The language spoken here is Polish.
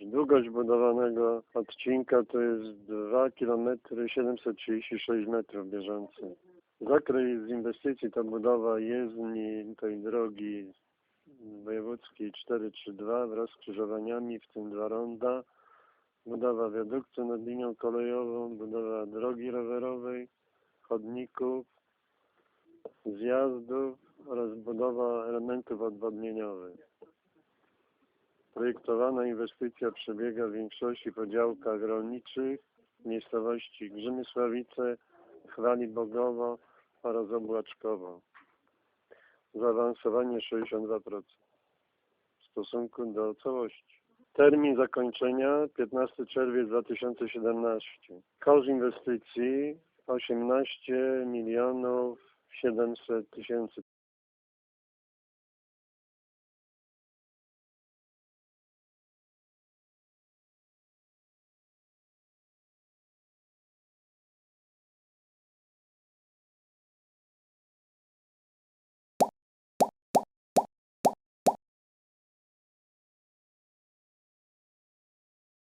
Długość budowanego odcinka to jest 2 km 736 metrów bieżących. Zakres inwestycji to budowa jezdni tej drogi wojewódzkiej 432 wraz z skrzyżowaniami, w tym dwa ronda, budowa wiaduktu nad linią kolejową, budowa drogi rowerowej, chodników, zjazdów oraz budowa elementów odwodnieniowych. Projektowana inwestycja przebiega w większości po działkach rolniczych miejscowości Grzymysławice, Chwali Bogowo oraz Obłaczkowo. Zaawansowanie 62% w stosunku do całości. Termin zakończenia 15 czerwiec 2017. Koszt inwestycji 18 milionów 700 tysięcy